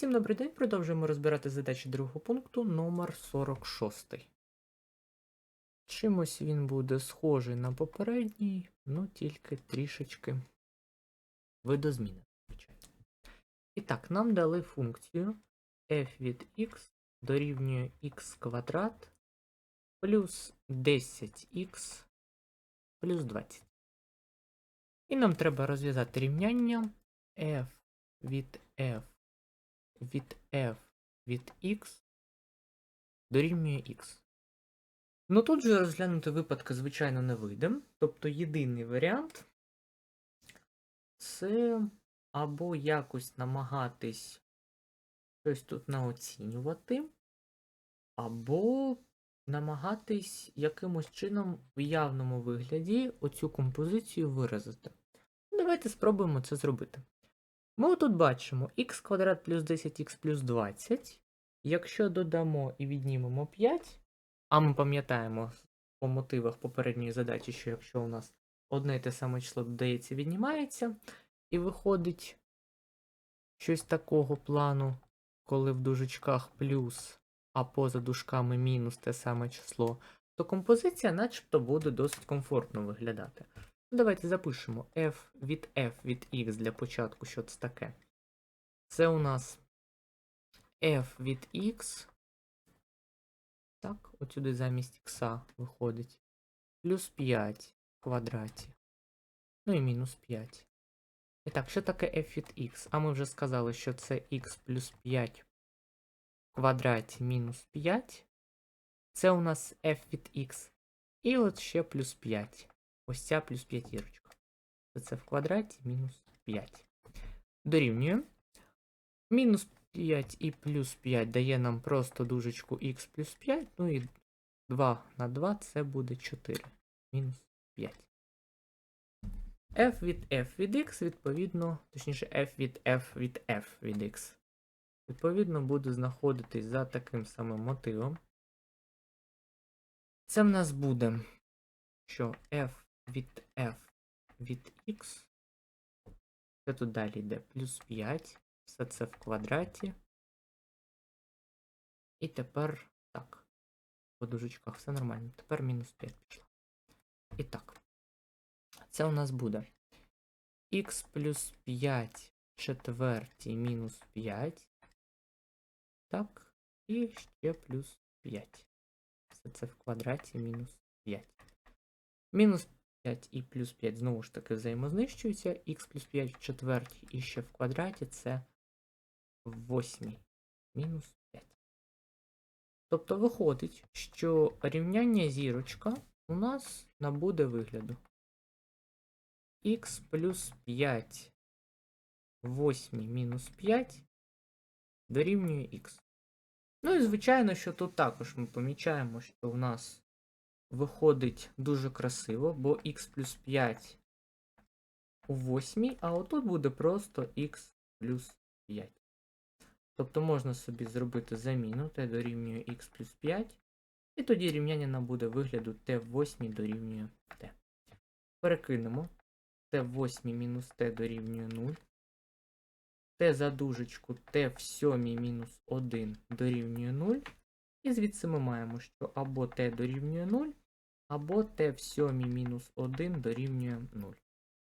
Всім добрий день. Продовжуємо розбирати задачі другого пункту номер 46. Чимось він буде схожий на попередній, ну тільки трішечки видозміни. І так, нам дали функцію f від x дорівнює x квадрат плюс 10x плюс 20. І нам треба розв'язати рівняння f від f від f від x дорівнює x. Ну тут же розглянути випадки, звичайно, не вийде. Тобто єдиний варіант це або якось намагатись щось тут наоцінювати, або намагатись якимось чином в явному вигляді оцю композицію виразити. Давайте спробуємо це зробити. Ми тут бачимо х квадрат плюс 10х плюс 20. Якщо додамо і віднімемо 5, а ми пам'ятаємо по мотивах попередньої задачі, що якщо у нас одне і те саме число додається, віднімається, і виходить щось такого плану, коли в дужечках плюс, а поза дужками мінус те саме число, то композиція начебто буде досить комфортно виглядати. Давайте запишемо f від f від x для початку, що це таке. Це у нас f від x. Так, от сюди замість x виходить. Плюс 5 в квадраті. Ну і мінус 5. І так, що таке f від x? А ми вже сказали, що це x плюс 5 в квадраті мінус 5. Це у нас f від x. І от ще плюс 5. Ось ця плюс п'ятірочка. Це в квадраті мінус 5. Дорівнює. Мінус 5 і плюс 5 дає нам просто дужечку х плюс 5. Ну і 2 на 2 це буде 4. Мінус 5. f від f від x, відповідно, точніше, f від f від f від x. Відповідно, буде знаходитись за таким самим мотивом. Це в нас буде, що f від f від x. Це тут далі йде плюс 5. Все це в квадраті. І тепер так. По дужечках все нормально. Тепер мінус 5 пішло. І так. Це у нас буде х плюс 5 четвертій мінус 5. Так. І ще плюс 5. Все це в квадраті мінус 5. Мінус 5 і плюс 5 знову ж таки взаємознищуються. Х плюс 5 в четвертій і ще в квадраті це в восьмій. Мінус 5. Тобто виходить, що рівняння зірочка у нас набуде вигляду. Х плюс 5 в восьмій мінус 5 дорівнює х. Ну і звичайно, що тут також ми помічаємо, що у нас виходить дуже красиво, бо х плюс 5 у 8, а отут буде просто х плюс 5. Тобто можна собі зробити заміну t дорівнює х плюс 5, і тоді рівняння нам буде вигляду t в 8 дорівнює t. Перекинемо t в 8 мінус t дорівнює 0. t за дужечку t в 7 мінус 1 дорівнює 0. І звідси ми маємо, що або t дорівнює 0, або t в 7 мінус 1 дорівнює 0.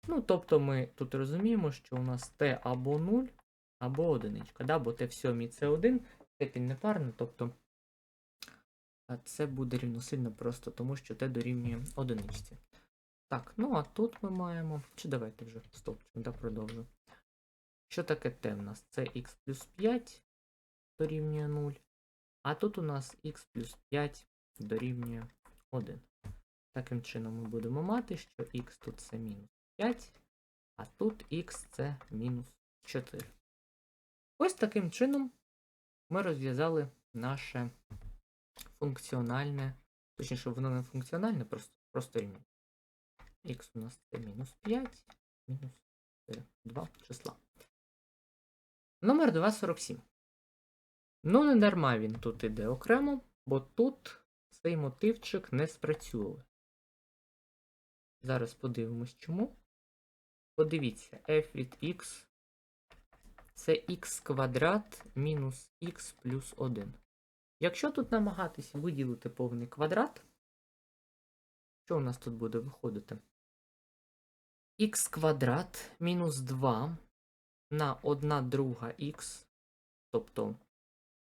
Ну, тобто ми тут розуміємо, що у нас t або 0, або 1. Да? Бо t в 7 це 1, степінь непарна, тобто це буде рівносильно просто, тому що t дорівнює 1. Так, ну а тут ми маємо. Чи давайте вже стопчемо, да, продовжу. Що таке t в нас? Це x плюс 5 дорівнює 0. А тут у нас x плюс 5 дорівнює 1. Таким чином ми будемо мати, що х тут це мінус 5, а тут х це мінус 4. Ось таким чином ми розв'язали наше функціональне, точніше, воно не функціональне, просто просто рівня. Х у нас це мінус 5, мінус 4, 2 числа. Номер 247. Ну, не дарма він тут іде окремо, бо тут цей мотивчик не спрацьовує. Зараз подивимось чому. Подивіться, f від x це х квадрат мінус х плюс 1. Якщо тут намагатися виділити повний квадрат, що у нас тут буде виходити? х квадрат мінус 2 на 1 друга х, тобто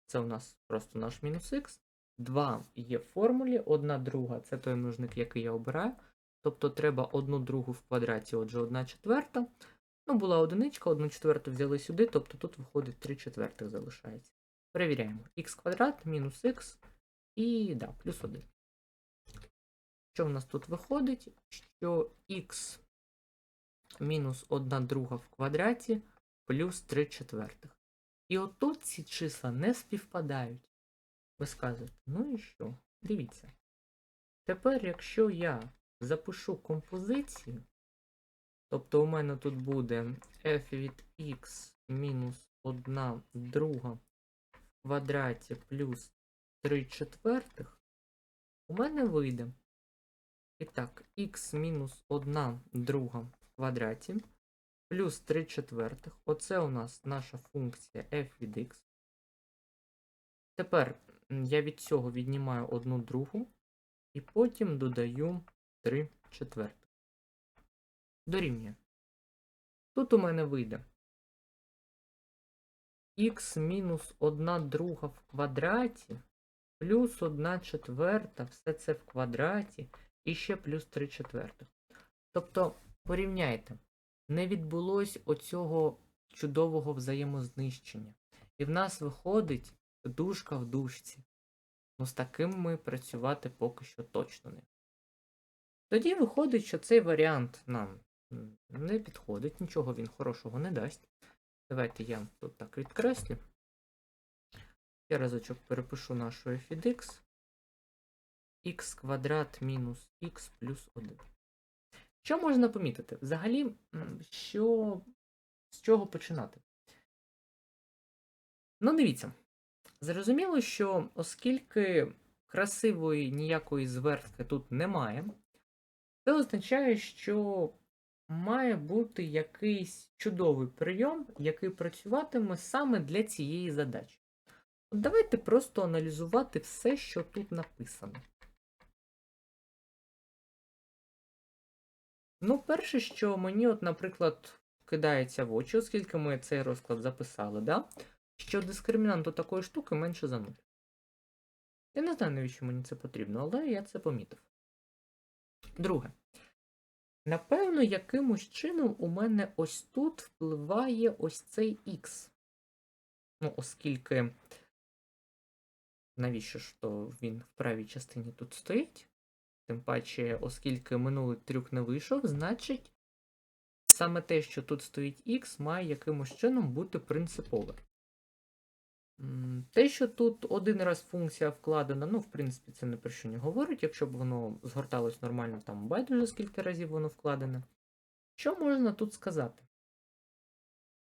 це у нас просто наш мінус х. 2 є в формулі, 1 друга це той множник, який я обираю. Тобто треба 1 другу в квадраті, отже 1 четверта. Ну, була одиничка, 1 четверту взяли сюди, тобто тут виходить 3 четвертих залишається. Перевіряємо. х квадрат мінус х і да, плюс 1. Що в нас тут виходить? Що х мінус 1 друга в квадраті плюс 3 четвертих. І отут ці числа не співпадають. Ви скажете, ну і що? Дивіться. Тепер, якщо я запишу композицію, тобто у мене тут буде f від x мінус 1 друга в квадраті плюс 3 четвертих, у мене вийде. І так, x мінус 1 друга в квадраті плюс 3 четвертих. Оце у нас наша функція f від x. Тепер я від цього віднімаю одну другу і потім додаю 3 четвертих. Дорівнює. Тут у мене вийде х мінус 1 друга в квадраті плюс 1 четверта, все це в квадраті, і ще плюс 3 четвертих. Тобто, порівняйте, не відбулось оцього чудового взаємознищення. І в нас виходить дужка в дужці. Ну, з таким ми працювати поки що точно не. Тоді виходить, що цей варіант нам не підходить, нічого він хорошого не дасть. Давайте я тут так відкреслю. Я разочок перепишу нашу f x. x квадрат мінус x плюс 1. Що можна помітити? Взагалі, що, з чого починати? Ну, дивіться. Зрозуміло, що оскільки красивої ніякої звертки тут немає, це означає, що має бути якийсь чудовий прийом, який працюватиме саме для цієї задачі. От давайте просто аналізувати все, що тут написано. Ну, перше, що мені, от, наприклад, кидається в очі, оскільки ми цей розклад записали, да? що дискримінант у такої штуки менше за 0. Я не знаю, навіщо мені це потрібно, але я це помітив. Друге. Напевно, якимось чином у мене ось тут впливає ось цей X. Ну, оскільки. Навіщо ж то він в правій частині тут стоїть? Тим паче, оскільки минулий трюк не вийшов, значить саме те, що тут стоїть X, має якимось чином бути принципове. Те, що тут один раз функція вкладена, ну, в принципі, це не про що не говорить. Якщо б воно згорталось нормально, там байдуже скільки разів воно вкладене. Що можна тут сказати?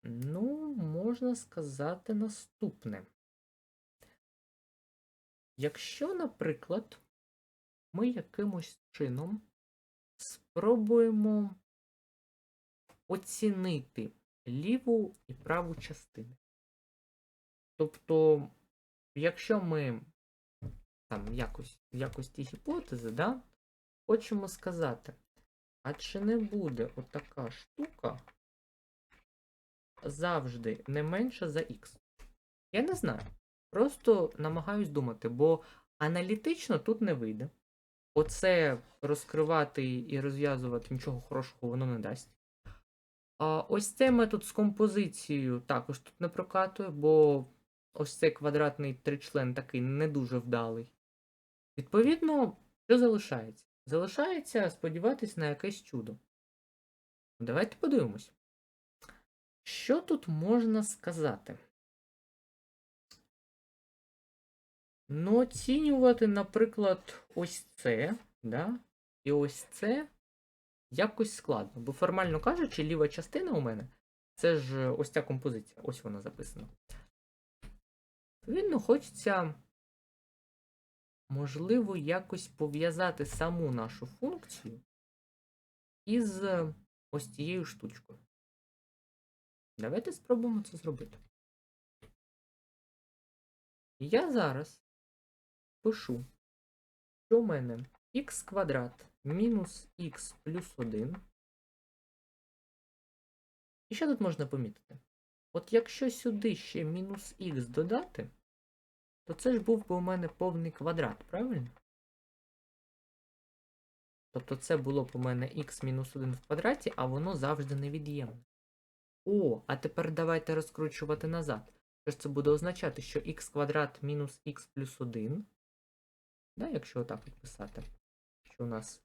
Ну, можна сказати наступне. Якщо, наприклад, ми якимось чином спробуємо оцінити ліву і праву частини. Тобто, якщо ми там якось, якості гіпотези, да, хочемо сказати, а чи не буде отака штука завжди не менша за х? Я не знаю. Просто намагаюсь думати, бо аналітично тут не вийде. Оце розкривати і розв'язувати нічого хорошого воно не дасть. А ось цей метод з композицією також тут не прокатує, бо ось цей квадратний тричлен такий не дуже вдалий. Відповідно, що залишається? Залишається сподіватись на якесь чудо. Давайте подивимось. Що тут можна сказати? Ну, оцінювати, наприклад, ось це, да? і ось це якось складно. Бо формально кажучи, ліва частина у мене це ж ось ця композиція, ось вона записана. Відповідно, хочеться, можливо, якось пов'язати саму нашу функцію із ось цією штучкою. Давайте спробуємо це зробити. Я зараз пишу, що у мене х квадрат мінус х плюс 1. І що тут можна помітити? От якщо сюди ще мінус х додати, то це ж був би у мене повний квадрат, правильно? Тобто це було б у мене х мінус 1 в квадраті, а воно завжди невід'ємне. О, а тепер давайте розкручувати назад. Що ж це буде означати, що х квадрат мінус х плюс 1. Да, якщо отак от що у нас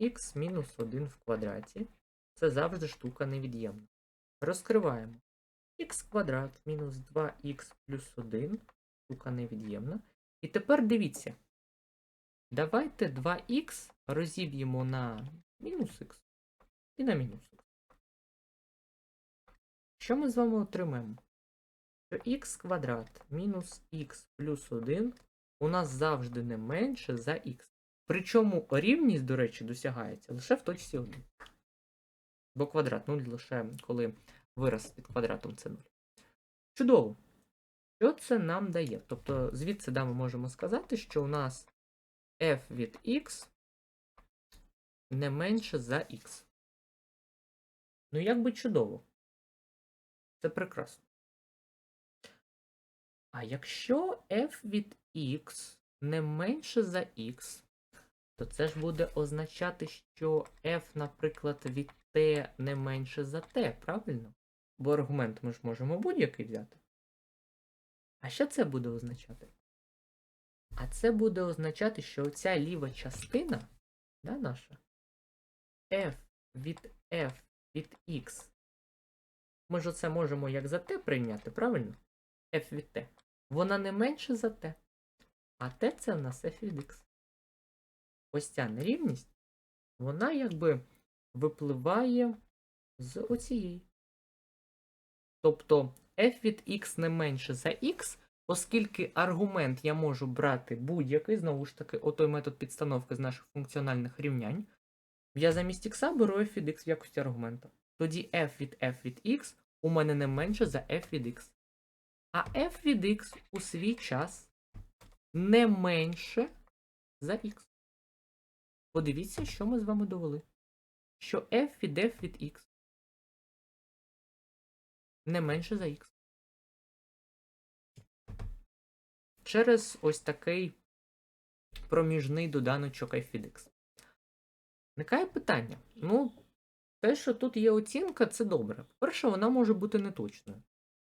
х мінус 1 в квадраті. Це завжди штука невід'ємна. Розкриваємо. х квадрат мінус 2х плюс 1. Штука невід'ємна. І тепер дивіться. Давайте 2х розіб'ємо на мінус х і на мінус х. Що ми з вами отримаємо? Що х квадрат мінус х плюс 1 у нас завжди не менше за х. Причому рівність, до речі, досягається лише в точці 1. Бо квадрат 0 лише коли вираз під квадратом це 0. Чудово! Що це нам дає? Тобто, звідси да, ми можемо сказати, що у нас f від x не менше за x. Ну, як би чудово. Це прекрасно. А якщо f від x не менше за x, то це ж буде означати, що f, наприклад, від t не менше за t, правильно? Бо аргумент ми ж можемо будь-який взяти. А що це буде означати? А це буде означати, що оця ліва частина, да, наша, f від f від x, ми ж оце можемо як за t прийняти, правильно? f від t. Вона не менше за t. А t це в нас f від x. Ось ця нерівність, вона якби випливає з оцієї. Тобто f від x не менше за x, оскільки аргумент я можу брати будь-який, знову ж таки, отой метод підстановки з наших функціональних рівнянь. Я замість x беру f від x в якості аргумента. Тоді f від f від x у мене не менше за f від x. А f від x у свій час не менше за x. Подивіться, що ми з вами довели. Що f від f від x не менше за x. Через ось такий проміжний доданочок від. Виникає питання. Ну, те, що тут є оцінка, це добре. По-перше, вона може бути неточною.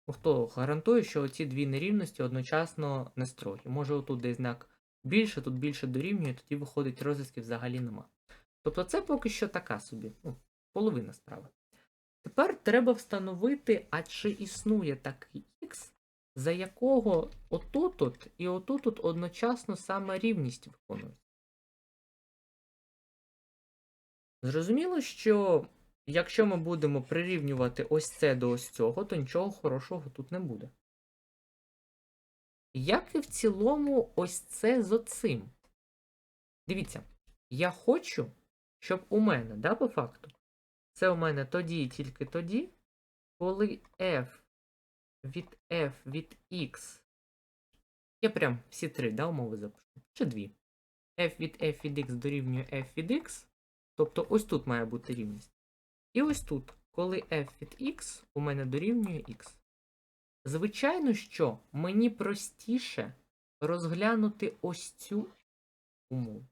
Хто гарантує, що ці дві нерівності одночасно не строгі. Може, отут десь знак більше, тут більше дорівнює, тоді виходить розв'язків взагалі нема. Тобто це поки що така собі, ну, половина справи. Тепер треба встановити, а чи існує такий х, за якого отут -от і отут -от одночасно саме рівність виконується. Зрозуміло, що якщо ми будемо прирівнювати ось це до ось цього, то нічого хорошого тут не буде. Як і в цілому, ось це з оцим. Дивіться, я хочу, щоб у мене, да, по факту, це у мене тоді і тільки тоді, коли f від f від x. Я прям всі три да, умови запишу. Чи дві. f від f від x дорівнює f від x. Тобто ось тут має бути рівність. І ось тут, коли f від x у мене дорівнює x. Звичайно, що мені простіше розглянути ось цю умову.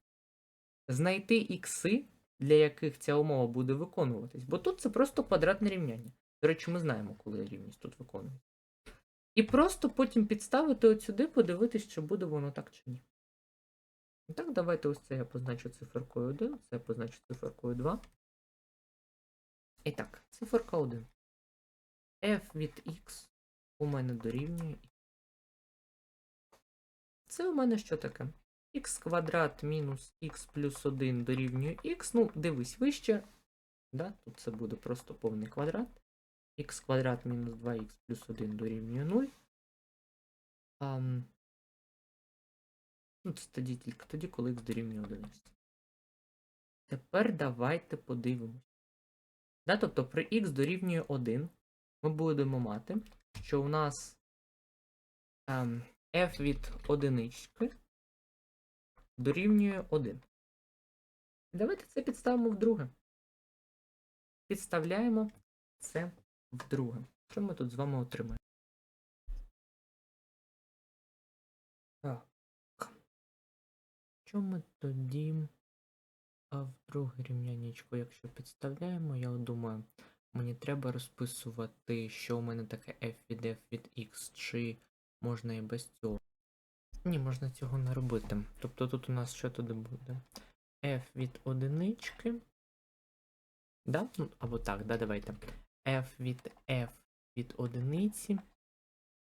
Знайти ікси, для яких ця умова буде виконуватись, бо тут це просто квадратне рівняння. До речі, ми знаємо, коли рівність тут виконується. І просто потім підставити от сюди, подивитись, чи буде воно так чи ні. І так, давайте ось це я позначу циферкою 1, це я позначу циферкою 2. І так, циферка 1. f від x у мене дорівнює. Це у мене що таке? Х квадрат мінус х плюс 1 дорівнює х. Ну, дивись вище. Да? Тут це буде просто повний квадрат. х квадрат мінус 2х плюс 1 дорівнює 0. А, ну, це тоді тільки тоді, коли х дорівнює 1. Тепер давайте подивимось. Да? Тобто при х дорівнює 1 ми будемо мати, що у нас ем, f від одинички дорівнює 1. Давайте це підставимо вдруге. Підставляємо це вдруге. Що ми тут з вами отримаємо? Так. Що ми тоді а в друге рівнянечко, якщо підставляємо, я думаю, мені треба розписувати, що у мене таке f від f від x, чи можна і без цього. Ні, можна цього не робити. Тобто тут у нас що туди буде? f від одинички. Да? Ну, або так, да, давайте. f від f від одиниці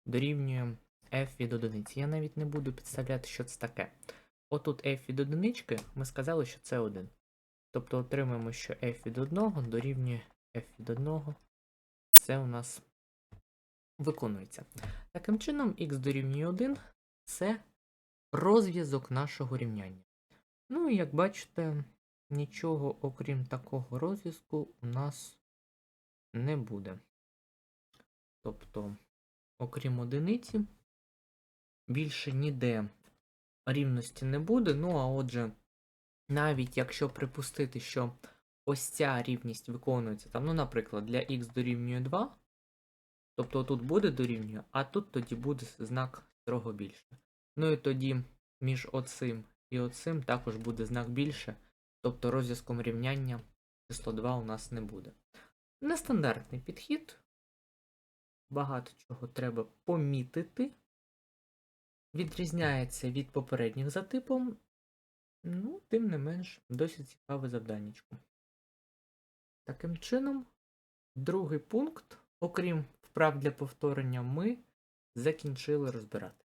дорівнює f від одиниці. Я навіть не буду підставляти, що це таке. Отут f від одинички ми сказали, що це 1. Тобто отримаємо, що f від 1 дорівнює f від 1. Це у нас виконується. Таким чином, x дорівнює 1 це розв'язок нашого рівняння. Ну і як бачите, нічого окрім такого розв'язку у нас не буде. Тобто, окрім одиниці, більше ніде рівності не буде. Ну, а отже, навіть якщо припустити, що ось ця рівність виконується, там, ну, наприклад, для x дорівнює 2, тобто тут буде дорівнює, а тут тоді буде знак строго більше. Ну і тоді між оцим і оцим також буде знак більше, тобто розв'язком рівняння число 2 у нас не буде. Нестандартний підхід. Багато чого треба помітити відрізняється від попередніх за типом, ну, тим не менш, досить цікаве завданнячко. Таким чином, другий пункт, окрім вправ для повторення, ми закінчили розбирати.